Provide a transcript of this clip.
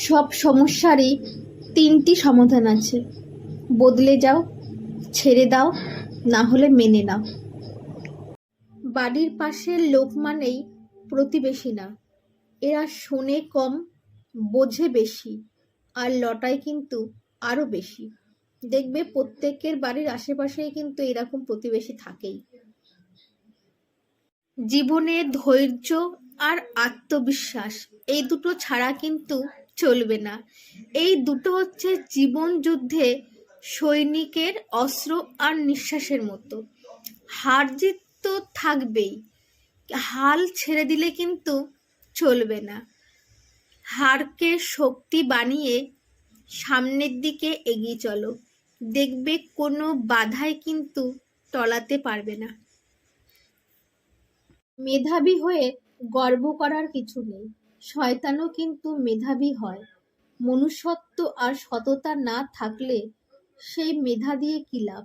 সব সমস্যারই তিনটি সমাধান আছে। বদলে যাও, ছেড়ে দাও, না হলে মেনে নাও। বাড়ির পাশের লোক মানেই প্রতিবেশী না। এরা শোনে কম, বোঝে বেশি, আর লটায় কিন্তু আরও বেশি। দেখবে প্রত্যেকের বাড়ির আশেপাশেই কিন্তু এরকম প্রতিবেশী থাকেই। জীবনে ধৈর্য আর আত্মবিশ্বাস এই দুটো ছাড়া কিন্তু চলবে না। এই দুটো হচ্ছে জীবন যুদ্ধে সৈনিকের অস্ত্র আর নিঃশ্বাসের মতো। হার জিত তো থাকবেই। হাল ছেড়ে দিলে কিন্তু চলবে না। হারকে শক্তি বানিয়ে সামনের দিকে এগিয়ে চলো। দেখবে কোনো বাধাই কিন্তু টলাতে পারবে না। মেধাবী হয়ে গর্ব করার কিছু নেই। শয়তানও কিন্তু মেধাবী হয়। মনুষ্যত্ব আর সততা না থাকলে সেই মেধা দিয়ে কী লাভ?